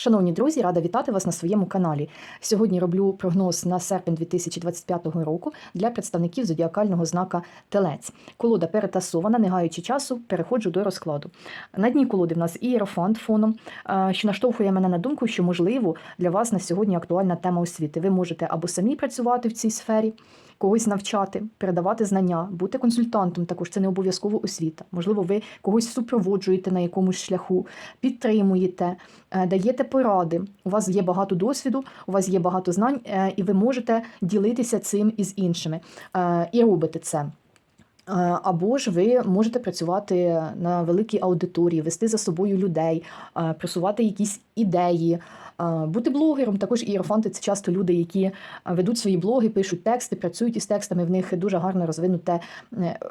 Шановні друзі, рада вітати вас на своєму каналі. Сьогодні роблю прогноз на серпень 2025 року для представників зодіакального знака Телець. Колода перетасована, не гаючи часу, переходжу до розкладу. На дні колоди в нас ієрофант фоном, що наштовхує мене на думку, що можливо для вас на сьогодні актуальна тема освіти. Ви можете або самі працювати в цій сфері. Когось навчати, передавати знання, бути консультантом. Також це не обов'язково освіта. Можливо, ви когось супроводжуєте на якомусь шляху, підтримуєте, е, даєте поради. У вас є багато досвіду, у вас є багато знань, е, і ви можете ділитися цим із іншими. Е, І робите це. Е, Або ж ви можете працювати на великій аудиторії, вести за собою людей, е, просувати якісь ідеї, е, бути блогером. Також ієрофанти це часто люди, які ведуть свої блоги, пишуть тексти, працюють із текстами. В них дуже гарно розвинуте,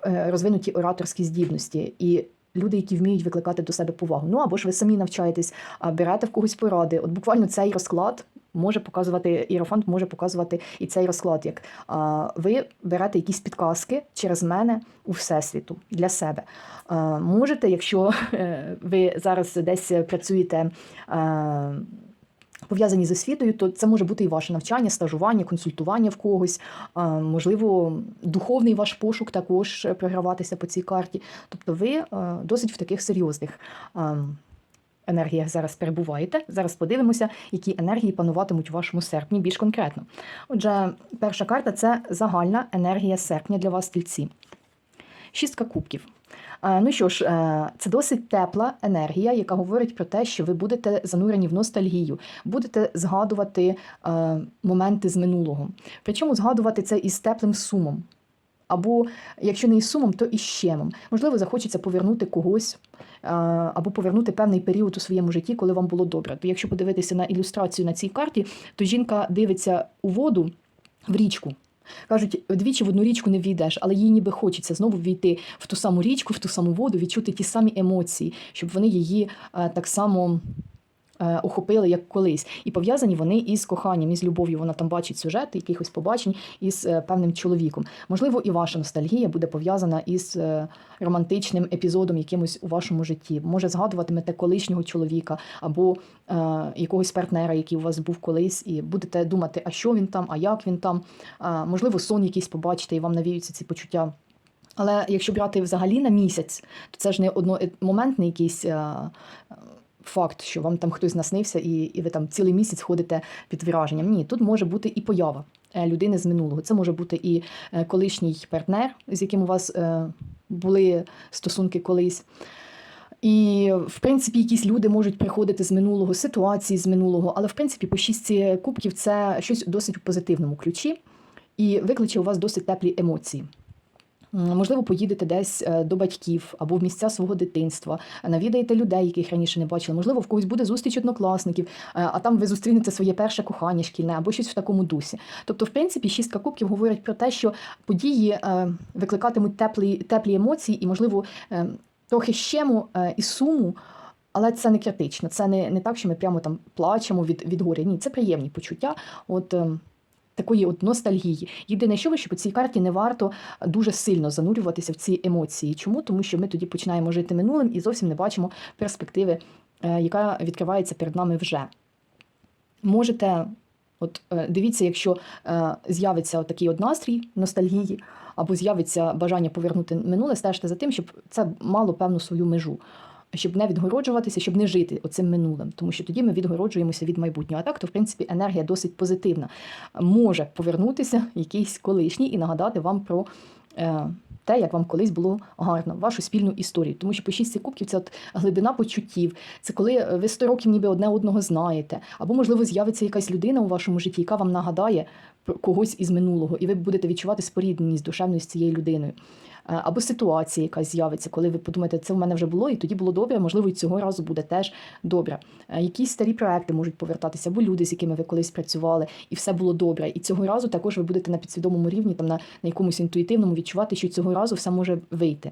розвинуті ораторські здібності. І Люди, які вміють викликати до себе повагу. Ну або ж ви самі навчаєтесь, берете в когось поради. От буквально цей розклад може показувати іерофант, може показувати і цей розклад, як ви берете якісь підказки через мене у всесвіту для себе. Можете, якщо е, ви зараз десь працюєте. Пов'язані з освітою, то це може бути і ваше навчання, стажування, консультування в когось, можливо, духовний ваш пошук також програватися по цій карті. Тобто ви е, досить в таких серйозних енергіях зараз перебуваєте. Зараз подивимося, які енергії пануватимуть у вашому серпні більш конкретно. Отже, перша карта це загальна енергія серпня для вас, тільці. Шістка кубків. Е, Ну що ж, е, це досить тепла енергія, яка говорить про те, що ви будете занурені в ностальгію, будете згадувати е, моменти з минулого. Причому згадувати це із теплим сумом. Або якщо не із сумом, то із щемом. Можливо, захочеться повернути когось або повернути певний період у своєму житті, коли вам було добре. То якщо подивитися на ілюстрацію на цій карті, то жінка дивиться у воду в річку. Кажуть, двічі в одну річку не війдеш, але їй ніби хочеться знову війти в ту саму річку, в ту саму воду, відчути ті самі емоції, щоб вони її е, так само охопили, як колись. І пов'язані вони із коханням, із любов'ю. Вона там бачить сюжети, якихось побачень із е, певним чоловіком. Можливо, і ваша ностальгія буде пов'язана із е, романтичним епізодом якимось у вашому житті. Може, згадуватимете колишнього чоловіка або е, якогось партнера, який у вас був колись, і будете думати, а що він там, а як він там. Е, можливо, сон якийсь побачите, і вам навіються ці почуття. Але якщо брати взагалі на місяць, то це ж не одномоментний якийсь е, е, факт, що вам там хтось наснився, і, і ви там цілий місяць ходите під враженням. Ні, тут може бути і поява е, людини з минулого. Це може бути і е, колишній партнер, з яким у вас е, були стосунки колись. І, в принципі, якісь люди можуть приходити з минулого, ситуації з минулого, але в принципі по шістці кубків це щось досить у позитивному ключі і викличе у вас досить теплі емоції. Можливо, поїдете десь е, до батьків або в місця свого дитинства, навідаєте людей, яких раніше не бачили. Можливо, в когось буде зустріч однокласників, е, а там ви зустрінете своє перше кохання шкільне або щось в такому дусі. Тобто, в принципі, шістка кубків говорить про те, що події е, викликатимуть теплі, теплі емоції і, можливо, трохи щему і суму. Але це не критично. Це не, не так, що ми прямо там плачемо від, від горя. Ні, це приємні почуття. От ем, такої от ностальгії. Єдине, що ви, що по цій карті не варто дуже сильно занурюватися в ці емоції. Чому? Тому що ми тоді починаємо жити минулим і зовсім не бачимо перспективи, е, яка відкривається перед нами вже. Можете, от е, дивіться, якщо е, з'явиться такий от настрій ностальгії, або з'явиться бажання повернути минуле, стежте за тим, щоб це мало певну свою межу. Щоб не відгороджуватися, щоб не жити оцим минулим, тому що тоді ми відгороджуємося від майбутнього. А так, то в принципі енергія досить позитивна. Може повернутися якийсь колишній і нагадати вам про е, те, як вам колись було гарно, вашу спільну історію. Тому що по шість кубків це от глибина почуттів, це коли ви 100 років ніби одне одного знаєте, або можливо з'явиться якась людина у вашому житті, яка вам нагадає когось із минулого, і ви будете відчувати спорідненість душевну з цією людиною. Е, Або ситуація якась з'явиться, коли ви подумаєте, це в мене вже було, і тоді було добре, можливо, і цього разу буде теж добре. Е, Якісь старі проекти можуть повертатися, або люди, з якими ви колись працювали, і все було добре. І цього разу також ви будете на підсвідомому рівні, там на, на якомусь інтуїтивному відчувати, що цього разу все може вийти.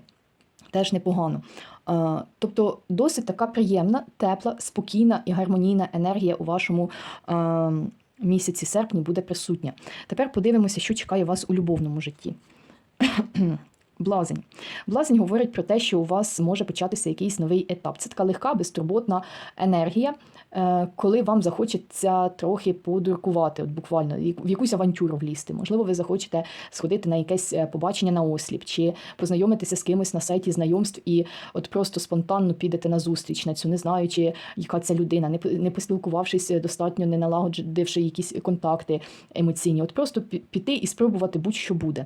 Теж непогано. Е, Тобто досить така приємна, тепла, спокійна і гармонійна енергія у вашому е, місяці серпні буде присутня. Тепер подивимося, що чекає вас у любовному житті. Блазень. Блазень говорить про те, що у вас може початися якийсь новий етап. Це така легка, безтурботна енергія, е, коли вам захочеться трохи подуркувати, от буквально в якусь авантюру влізти. Можливо, ви захочете сходити на якесь е, побачення на осліп, чи познайомитися з кимось на сайті знайомств і от просто спонтанно підете на зустріч на цю, не знаючи, яка це людина, не поспілкувавшись е, достатньо, не налагодивши якісь контакти емоційні. От просто піти і спробувати будь-що буде.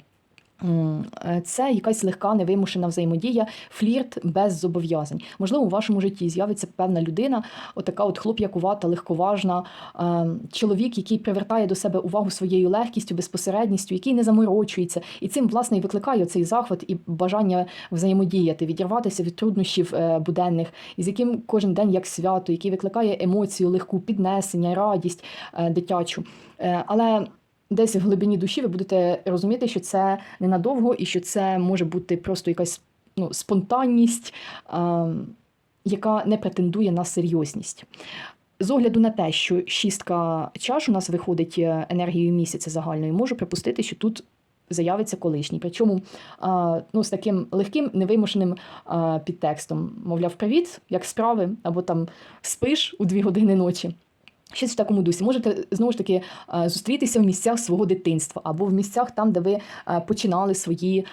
Е, Це якась легка невимушена взаємодія, флірт без зобов'язань. Можливо, у вашому житті з'явиться певна людина, отака от хлоп'якувата, легковажна, е, чоловік, який привертає до себе увагу своєю легкістю, безпосередністю, який не заморочується. І цим, власне, і викликає цей захват і бажання взаємодіяти, відірватися від труднощів е, буденних, і з яким кожен день як свято, який викликає емоцію, легку піднесення, радість дитячу. Але десь в глибині душі ви будете розуміти, що це ненадовго і що це може бути просто якась ну, спонтанність, а, яка не претендує на серйозність. З огляду на те, що шістка чаш у нас виходить е, енергією місяця загальною, можу припустити, що тут заявиться колишній. Причому ну, з таким легким, невимушеним підтекстом. Мовляв, привіт, як справи, або там спиш у дві години ночі. Щось в такому дусі. Можете знову ж таки е, зустрітися в місцях свого дитинства або в місцях там, де ви е, починали свої е,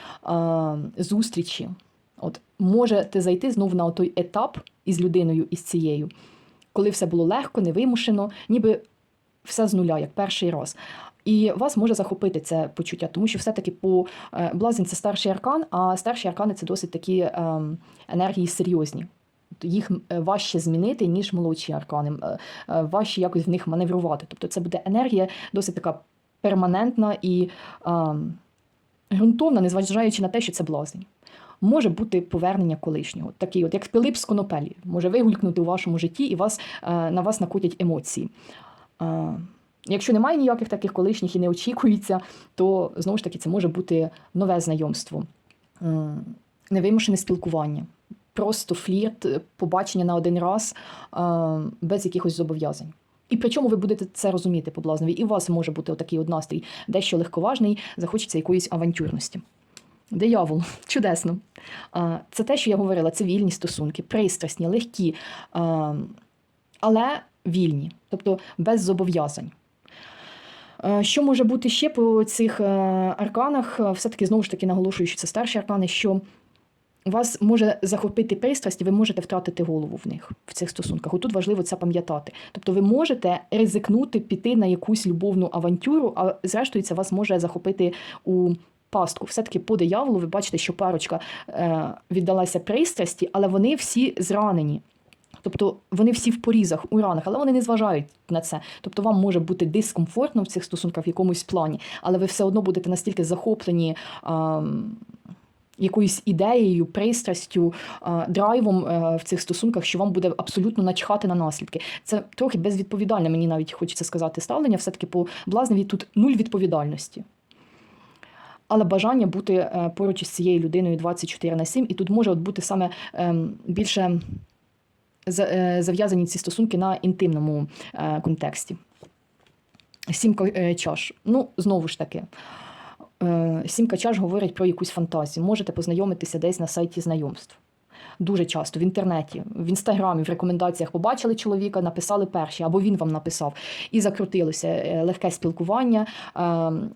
зустрічі. От можете зайти знову на той етап із людиною, із цією, коли все було легко, невимушено, ніби все з нуля, як перший раз. І вас може захопити це почуття, тому що все-таки по блазень це старший аркан, а старші аркани це досить такі ем, енергії серйозні. Їх е, важче змінити, ніж молодші аркани, е, е, важче якось в них маневрувати. Тобто це буде енергія досить така перманентна і ем, ґрунтовна, незважаючи на те, що це блазень. Може бути повернення колишнього, такий, от як Пилип з конопелі, може вигулькнути у вашому житті і вас, на вас накотять емоції. Якщо немає ніяких таких колишніх і не очікується, то знову ж таки це може бути нове знайомство, невимушене спілкування, просто флірт, е, побачення на один раз е, без якихось зобов'язань. І причому ви будете це розуміти по блазневі, і у вас може бути отакий от дещо легковажний, захочеться якоїсь авантюрності. Диявол, чудесно. Це те, що я говорила, це вільні стосунки, пристрасні, легкі, але вільні, тобто без зобов'язань. Е, Що може бути ще по цих е, арканах? Е, Все-таки знову ж таки наголошую, що це старші аркани, що вас може захопити пристрасть, і ви можете втратити голову в них в цих стосунках. Отут важливо це пам'ятати. Тобто ви можете ризикнути піти на якусь любовну авантюру, а зрештою це вас може захопити у пастку. Все-таки по дияволу ви бачите, що парочка е, віддалася пристрасті, але вони всі зранені. Тобто вони всі в порізах, у ранах, але вони не зважають на це. Тобто вам може бути дискомфортно в цих стосунках в якомусь плані, але ви все одно будете настільки захоплені. А, Якоюсь ідеєю, пристрастю, драйвом е, в цих стосунках, що вам буде абсолютно начхати на наслідки. Це трохи безвідповідальне, мені навіть хочеться сказати, ставлення. Все-таки по блазневі тут нуль відповідальності. Але бажання бути е, поруч із цією людиною 24 на 7, і тут може от бути саме ем, більше е, зав'язані ці стосунки на інтимному е, контексті. Сімка е, чаш. Ну, знову ж таки, е, сімка чаш говорить про якусь фантазію. Можете познайомитися десь на сайті знайомств. Дуже часто в інтернеті, в інстаграмі, в рекомендаціях побачили чоловіка, написали перші, або він вам написав, і закрутилося Е, легке спілкування,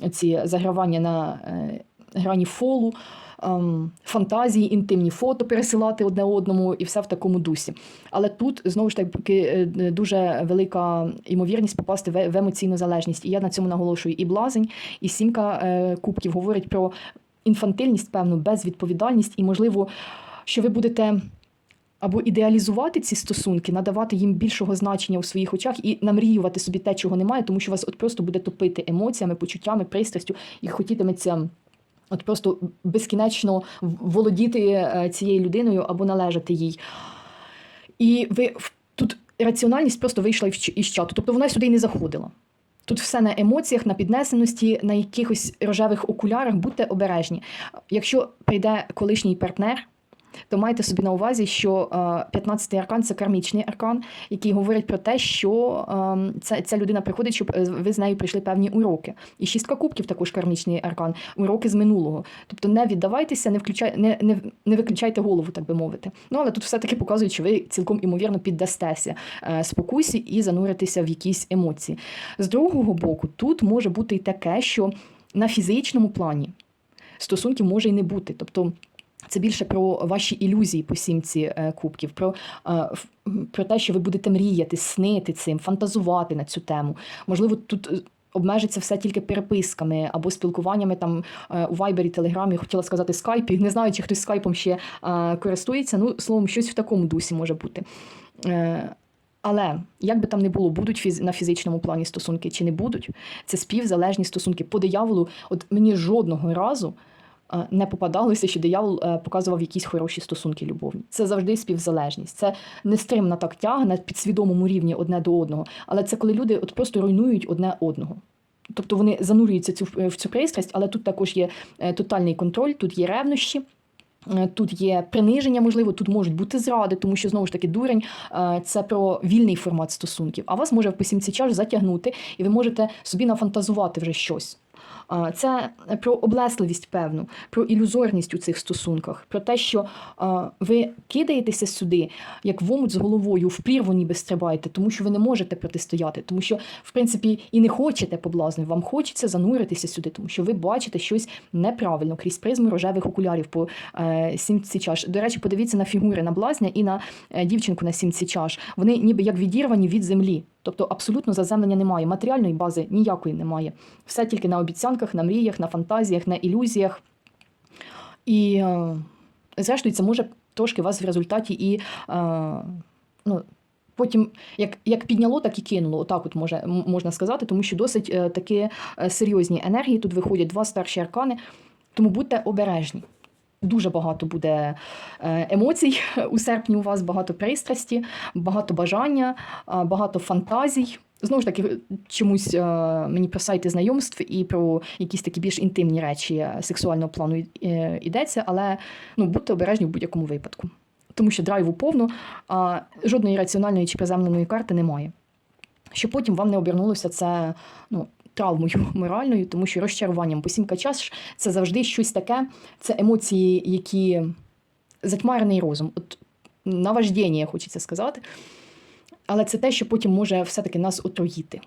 е, ці загравання на е, грані фолу, ем, фантазії, інтимні фото пересилати одне одному і все в такому дусі. Але тут знову ж таки е, дуже велика ймовірність попасти в емоційну залежність. І я на цьому наголошую і блазень, і сімка е, кубків говорить про інфантильність, певну безвідповідальність, і можливо, що ви будете. Або ідеалізувати ці стосунки, надавати їм більшого значення у своїх очах і намріювати собі те, чого немає, тому що вас от просто буде топити емоціями, почуттями, пристрастю, і хотітиметься от просто безкінечно володіти е, цією людиною або належати їй. І ви тут раціональність просто вийшла із чату, тобто вона сюди й не заходила. Тут все на емоціях, на піднесеності, на якихось рожевих окулярах. Будьте обережні. Якщо прийде колишній партнер, то майте собі на увазі, що 15-й аркан це кармічний аркан, який говорить про те, що е, ця, людина приходить, щоб е, ви з нею прийшли певні уроки. І шістка кубків також кармічний аркан, уроки з минулого. Тобто не віддавайтеся, не включай, не, не, не виключайте голову, так би мовити. Ну але тут все-таки показують, що ви цілком імовірно піддастеся е, спокусі і зануритеся в якісь емоції. З другого боку, тут може бути і таке, що на фізичному плані стосунків може і не бути. Тобто це більше про ваші ілюзії по сімці е, кубків, про, е, про те, що ви будете мріяти, снити цим, фантазувати на цю тему. Можливо, тут. е, Обмежиться все тільки переписками або спілкуваннями там у Вайбері, Телеграмі, хотіла сказати скайпі. Не знаю, чи хтось скайпом ще користується. Ну, словом, щось в такому дусі може бути. Але як би там не було, будуть фіз... на фізичному плані стосунки чи не будуть, це співзалежні стосунки. По дияволу, от мені жодного разу не попадалося, що диявол е, показував якісь хороші стосунки любовні. Це завжди співзалежність. Це нестримна так тяга на підсвідомому рівні одне до одного. Але це коли люди от просто руйнують одне одного. Тобто вони занурюються цю, в цю пристрасть, але тут також є е, тотальний контроль, тут є ревнощі. Е, Тут є приниження, можливо, тут можуть бути зради, тому що знову ж таки дурень е, це про вільний формат стосунків. А вас може в посімці чаш затягнути, і ви можете собі нафантазувати вже щось. Це про облесливість певну, про ілюзорність у цих стосунках, про те, що ви кидаєтеся сюди, як в омут з головою, в прірву ніби стрибаєте, тому що ви не можете протистояти, тому що, в принципі, і не хочете поблазнів, вам хочеться зануритися сюди, тому що ви бачите щось неправильно крізь призму рожевих окулярів по е, сімці чаш. До речі, подивіться на фігури на блазня і на е, дівчинку на сімці чаш. Вони ніби як відірвані від землі. Тобто абсолютно заземлення немає, матеріальної бази ніякої немає. Все тільки на обіцянках, на мріях, на фантазіях, на ілюзіях. І, е, зрештою, це може трошки вас в результаті і е, ну, потім як, як підняло, так і кинуло. Отак от може, можна сказати, тому що досить е, такі серйозні енергії. Тут виходять два старші аркани, тому будьте обережні. Дуже багато буде е, емоцій у серпні у вас, багато пристрасті, багато бажання, багато фантазій. Знову ж таки, чомусь е, мені про сайти знайомств і про якісь такі більш інтимні речі е, сексуального плану е, йдеться, але ну, будьте обережні в будь-якому випадку. Тому що драйву повно, а жодної раціональної чи приземленої карти немає. Щоб потім вам не обернулося це ну, травмою моральною, тому що розчаруванням. посімка час це завжди щось таке, це емоції, які затьмарений розум. От наваждєння, хочеться сказати. Але це те, що потім може все-таки нас отруїти.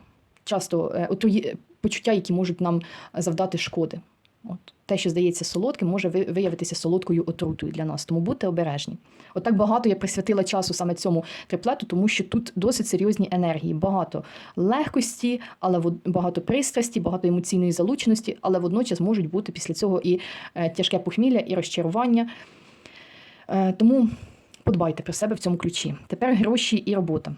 Часто е, отруї... почуття, які можуть нам завдати шкоди. От. Те, що здається солодким, може виявитися солодкою отрутою для нас. Тому будьте обережні. От так багато я присвятила часу саме цьому триплету, тому що тут досить серйозні енергії. Багато легкості, але багато пристрасті, багато емоційної залученості, але водночас можуть бути після цього і е, тяжке похмілля, і розчарування. Е, Тому подбайте про себе в цьому ключі. Тепер гроші і робота.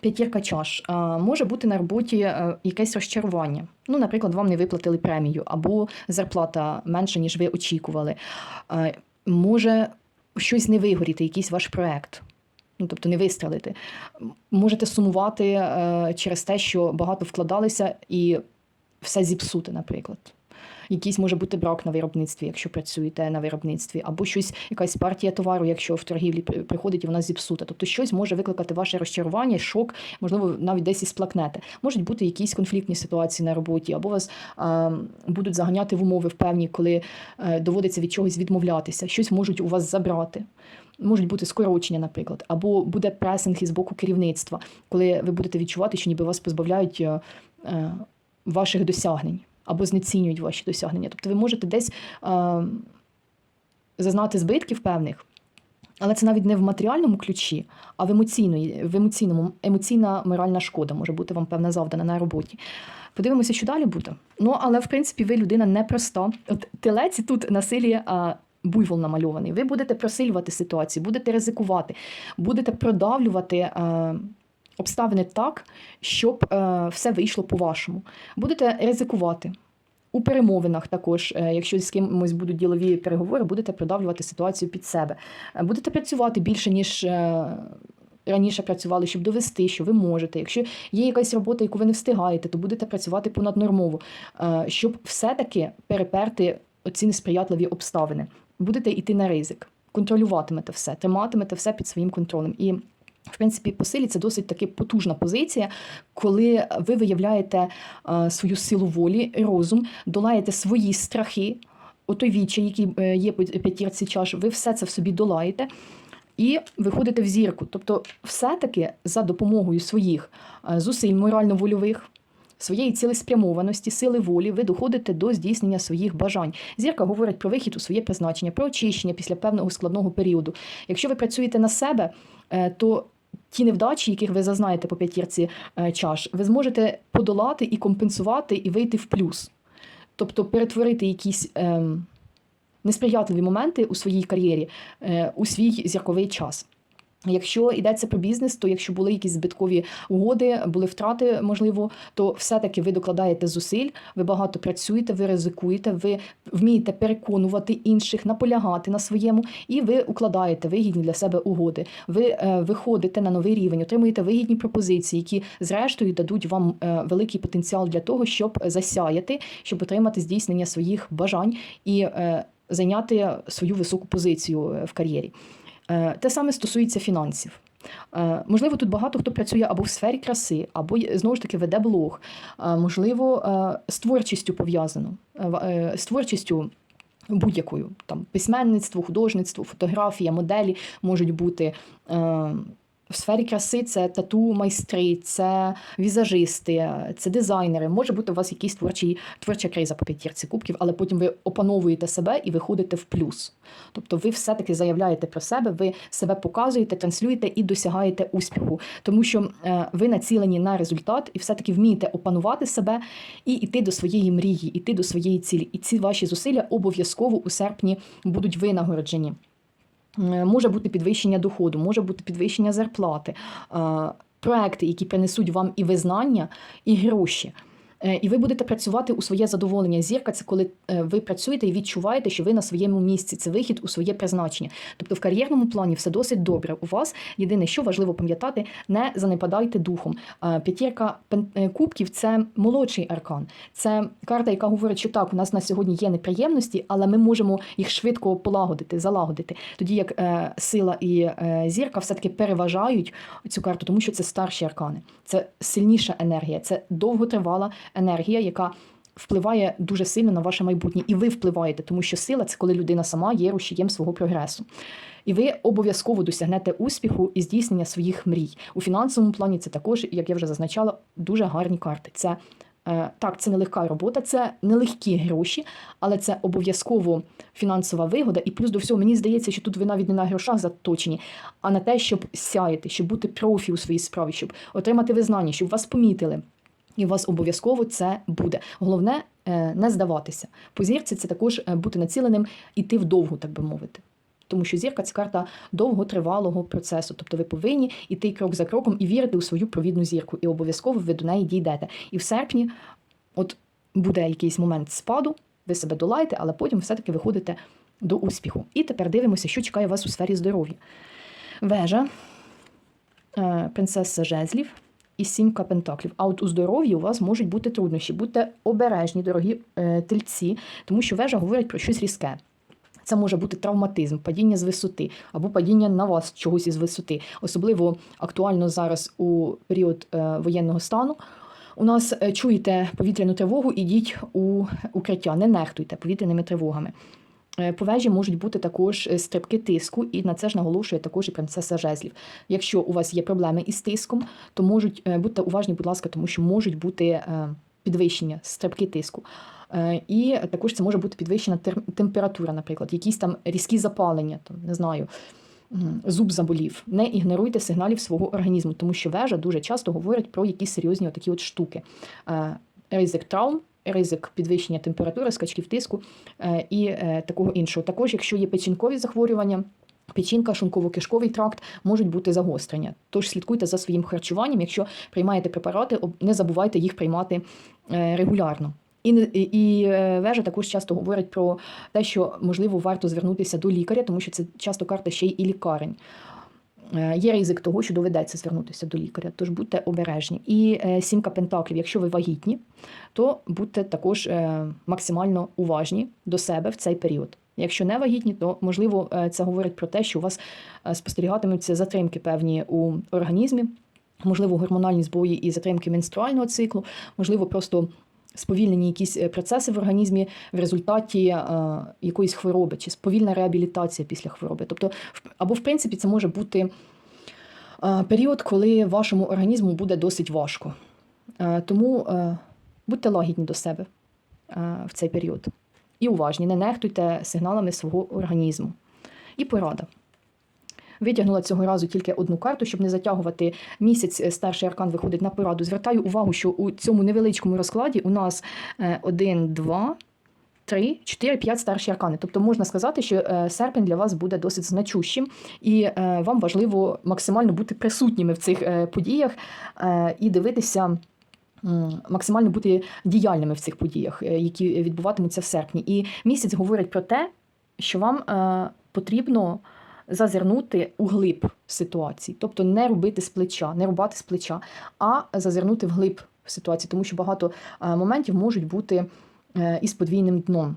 П'ятірка чаш. Може бути на роботі е, якесь розчарування. Ну, наприклад, вам не виплатили премію, або зарплата менша, ніж ви очікували. Е, Може щось не вигоріти, якийсь ваш проект. Ну, тобто не вистрелити. Можете сумувати е, через те, що багато вкладалися і все зіпсути, наприклад. Якийсь може бути брак на виробництві, якщо працюєте на виробництві, або щось, якась партія товару, якщо в торгівлі приходить і вона зіпсута. Тобто щось може викликати ваше розчарування, шок, можливо, навіть десь і сплакнете. Можуть бути якісь конфліктні ситуації на роботі, або вас е, будуть заганяти в умови в певні, коли е, доводиться від чогось відмовлятися, щось можуть у вас забрати. Можуть бути скорочення, наприклад, або буде пресинг із боку керівництва, коли ви будете відчувати, що ніби вас позбавляють е, е, ваших досягнень або знецінюють ваші досягнення. Тобто ви можете десь е, зазнати збитків певних, але це навіть не в матеріальному ключі, а в емоційної, в емоційному емоційна моральна шкода може бути вам певна завдана на роботі. Подивимося, що далі буде. Ну, але в принципі ви людина непроста. От телець тут на силі а, буйвол намальований. Ви будете просилювати ситуацію, будете ризикувати, будете продавлювати. А, Обставини так, щоб е, все вийшло по-вашому. Будете ризикувати. У перемовинах також, е, якщо з кимось будуть ділові переговори, будете продавлювати ситуацію під себе. Е, Будете працювати більше, ніж раніше працювали, щоб довести, що ви можете. Якщо є якась робота, яку ви не встигаєте, то будете працювати понаднормово, щоб все-таки переперти оці несприятливі обставини. Будете йти на ризик. контролюватимете все, триматимете все під своїм контролем. І в принципі, по силі це досить таки потужна позиція, коли ви виявляєте е, свою силу волі, розум, долаєте свої страхи, отой вічай, який е, є по п'ятірці чаш, ви все це в собі долаєте. І виходите в зірку. Тобто, все-таки за допомогою своїх е, зусиль морально-вольових, своєї цілеспрямованості, сили волі, ви доходите до здійснення своїх бажань. Зірка говорить про вихід у своє призначення, про очищення після певного складного періоду. Якщо ви працюєте на себе, то ті невдачі, яких ви зазнаєте по п'ятірці е, чаш, ви зможете подолати і компенсувати, і вийти в плюс. Тобто перетворити якісь ем, несприятливі моменти у своїй кар'єрі е, у свій зірковий час. Якщо йдеться про бізнес, то якщо були якісь збиткові угоди, були втрати, можливо, то все-таки ви докладаєте зусиль, ви багато працюєте, ви ризикуєте, ви вмієте переконувати інших, наполягати на своєму, і ви укладаєте вигідні для себе угоди. Ви е, виходите на новий рівень, отримуєте вигідні пропозиції, які зрештою дадуть вам е, великий потенціал для того, щоб засяяти, щоб отримати здійснення своїх бажань і е, зайняти свою високу позицію в кар'єрі. Е, Те саме стосується фінансів. Е, Можливо, тут багато хто працює або в сфері краси, або й, знову ж таки веде блог, Е, можливо, е, з творчістю пов'язано, Е, е, з творчістю. Будь-якою там письменництво, художництво, фотографія, моделі можуть бути е, в сфері краси. Це тату майстри, це візажисти, це дизайнери. Може бути у вас якийсь творчий творча криза по п'ятірці кубків, але потім ви опановуєте себе і виходите в плюс. Тобто ви все-таки заявляєте про себе, ви себе показуєте, транслюєте і досягаєте успіху, тому що е, ви націлені на результат і все-таки вмієте опанувати себе і йти до своєї мрії, йти до своєї цілі. І ці ваші зусилля обов'язково у серпні будуть винагороджені. Е, Може бути підвищення доходу, може бути підвищення зарплати, е, проекти, які принесуть вам і визнання, і гроші. Е, І ви будете працювати у своє задоволення. Зірка це коли е, ви працюєте і відчуваєте, що ви на своєму місці. Це вихід у своє призначення. Тобто в кар'єрному плані все досить добре. У вас єдине, що важливо пам'ятати, не занепадайте духом. Е, П'ятірка кубків це молодший аркан. Це карта, яка говорить, що так, у нас на сьогодні є неприємності, але ми можемо їх швидко полагодити, залагодити. Тоді як сила і зірка все-таки переважають цю карту, тому що це старші аркани, це сильніша енергія, це довготривала енергія, яка впливає дуже сильно на ваше майбутнє. І ви впливаєте, тому що сила це коли людина сама є рушієм свого прогресу. І ви обов'язково досягнете успіху і здійснення своїх мрій. У фінансовому плані це також, як я вже зазначала, дуже гарні карти. Це е, так, це не легка робота, це не легкі гроші, але це обов'язково фінансова вигода. І плюс до всього, мені здається, що тут ви навіть не на грошах заточені, а на те, щоб сяяти, щоб бути профі у своїй справі, щоб отримати визнання, щоб вас помітили. І у вас обов'язково це буде. Головне е, не здаватися. По зірці це також е, бути націленим, іти вдовгу, так би мовити. Тому що зірка це карта довготривалого процесу. Тобто ви повинні йти крок за кроком і вірити у свою провідну зірку. І обов'язково ви до неї дійдете. І в серпні, от буде якийсь момент спаду, ви себе долаєте, але потім все-таки виходите до успіху. І тепер дивимося, що чекає вас у сфері здоров'я. Вежа, е, принцеса жезлів і сімка пентаклів. А от у здоров'ї у вас можуть бути труднощі. Будьте обережні, дорогі е, тельці, тому що вежа говорить про щось різке. Це може бути травматизм, падіння з висоти або падіння на вас чогось із висоти. Особливо актуально зараз у період е, воєнного стану. У нас е, чуєте повітряну тривогу, ідіть у укриття, не нехтуйте повітряними тривогами. Е, По вежі можуть бути також е, стрибки тиску, і на це ж наголошує також і принцеса жезлів. Якщо у вас є проблеми із тиском, то можуть е, будьте уважні, будь ласка, тому що можуть бути підвищення, стрибки тиску. І також це може бути підвищена температура, наприклад, якісь там різкі запалення, там не знаю. Зуб заболів. Не ігноруйте сигналів свого організму, тому що вежа дуже часто говорить про якісь серйозні такі от штуки. Ризик травм, ризик підвищення температури, скачків тиску е, і е, такого іншого. Також, якщо є печінкові захворювання. Печінка, шлунково-кишковий тракт можуть бути загострення. Тож слідкуйте за своїм харчуванням. Якщо приймаєте препарати, не забувайте їх приймати е, регулярно. І, і, вежа також часто говорить про те, що можливо варто звернутися до лікаря, тому що це часто карта ще й і лікарень. Є ризик того, що доведеться звернутися до лікаря, тож будьте обережні. І сімка пентаклів, якщо ви вагітні, то будьте також е, максимально уважні до себе в цей період. Якщо не вагітні, то можливо е, це говорить про те, що у вас е, спостерігатимуться затримки певні у організмі, можливо, гормональні збої і затримки менструального циклу, можливо, просто сповільнені якісь процеси в організмі в результаті якоїсь хвороби, чи сповільна реабілітація після хвороби. Тобто, або в принципі, це може бути період, коли вашому організму буде досить важко. Тому будьте лагідні до себе е, в цей період. І уважні, не нехтуйте сигналами свого організму. І порада. Витягнула цього разу тільки одну карту, щоб не затягувати місяць. е, Старший аркан виходить на пораду. Звертаю увагу, що у цьому невеличкому розкладі у нас е, один, два, три, чотири, п'ять старші аркани. Тобто можна сказати, що е, серпень для вас буде досить значущим, і вам важливо максимально бути присутніми в цих подіях і дивитися. Максимально бути діяльними в цих подіях, е, які відбуватимуться в серпні. І місяць говорить про те, що вам е, потрібно зазирнути у глиб ситуації, тобто не робити з плеча, не рубати з плеча, а зазирнути в глиб ситуації, тому що багато е, моментів можуть бути із подвійним дном.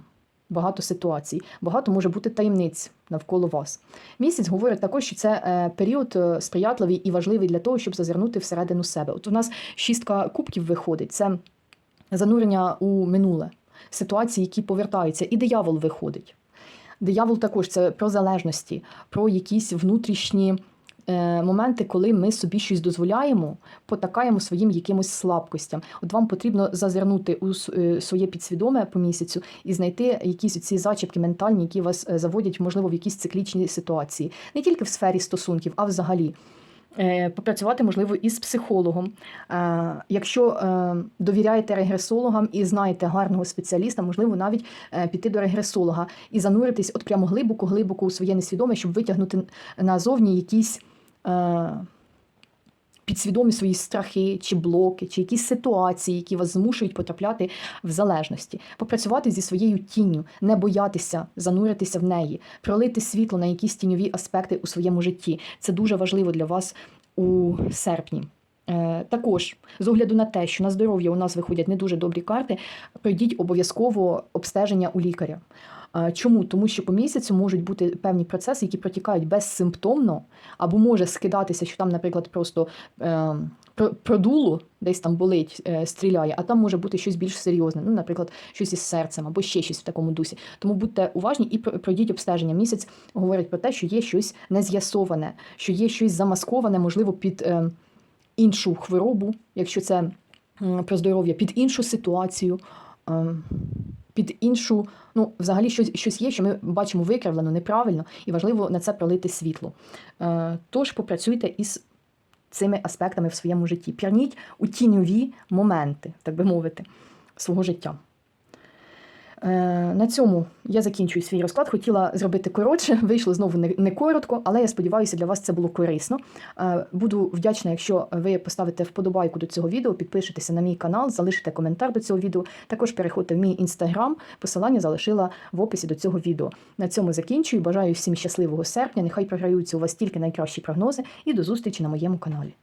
Багато ситуацій, багато може бути таємниць навколо вас. Місяць говорить також, що це е, період е, сприятливий і важливий для того, щоб зазирнути всередину себе. От у нас шістка кубків виходить. Це занурення у минуле, ситуації, які повертаються, і диявол виходить. Диявол також це про залежності, про якісь внутрішні моменти, коли ми собі щось дозволяємо, потакаємо своїм якимось слабкостям. От вам потрібно зазирнути у е, своє підсвідоме по місяцю і знайти якісь ці зачіпки ментальні, які вас е, заводять, можливо, в якісь циклічні ситуації, не тільки в сфері стосунків, а взагалі. Е, Попрацювати можливо із психологом. Е, Якщо е, довіряєте регресологам і знаєте гарного спеціаліста, можливо, навіть е, піти до регресолога і зануритись от прямо глибоко, глибоко у своє несвідоме, щоб витягнути назовні якісь е, підсвідомі свої страхи чи блоки, чи якісь ситуації, які вас змушують потрапляти в залежності, попрацювати зі своєю тінню, не боятися зануритися в неї, пролити світло на якісь тіньові аспекти у своєму житті. Це дуже важливо для вас у серпні. Е, Також з огляду на те, що на здоров'я у нас виходять не дуже добрі карти, пройдіть обов'язково обстеження у лікаря. Чому? Тому що по місяцю можуть бути певні процеси, які протікають безсимптомно, або може скидатися, що там, наприклад, просто е, про- продуло, десь там болить, е, стріляє, а там може бути щось більш серйозне, ну, наприклад, щось із серцем або ще щось в такому дусі. Тому будьте уважні і про- пройдіть обстеження. Місяць говорить про те, що є щось нез'ясоване, що є щось замасковане, можливо, під е, іншу хворобу, якщо це про здоров'я, під іншу ситуацію. Під іншу, ну, взагалі, щось, щось є, що ми бачимо викривлено, неправильно, і важливо на це пролити світло. Е, Тож попрацюйте із цими аспектами в своєму житті. Пірніть у тіньові моменти, так би мовити, свого життя. Е, На цьому я закінчую свій розклад. Хотіла зробити коротше, вийшло знову не, коротко, але я сподіваюся, для вас це було корисно. Е, Буду вдячна, якщо ви поставите вподобайку до цього відео, підпишетеся на мій канал, залишите коментар до цього відео. Також переходьте в мій інстаграм. Посилання залишила в описі до цього відео. На цьому закінчую. Бажаю всім щасливого серпня. Нехай програються у вас тільки найкращі прогнози, і до зустрічі на моєму каналі.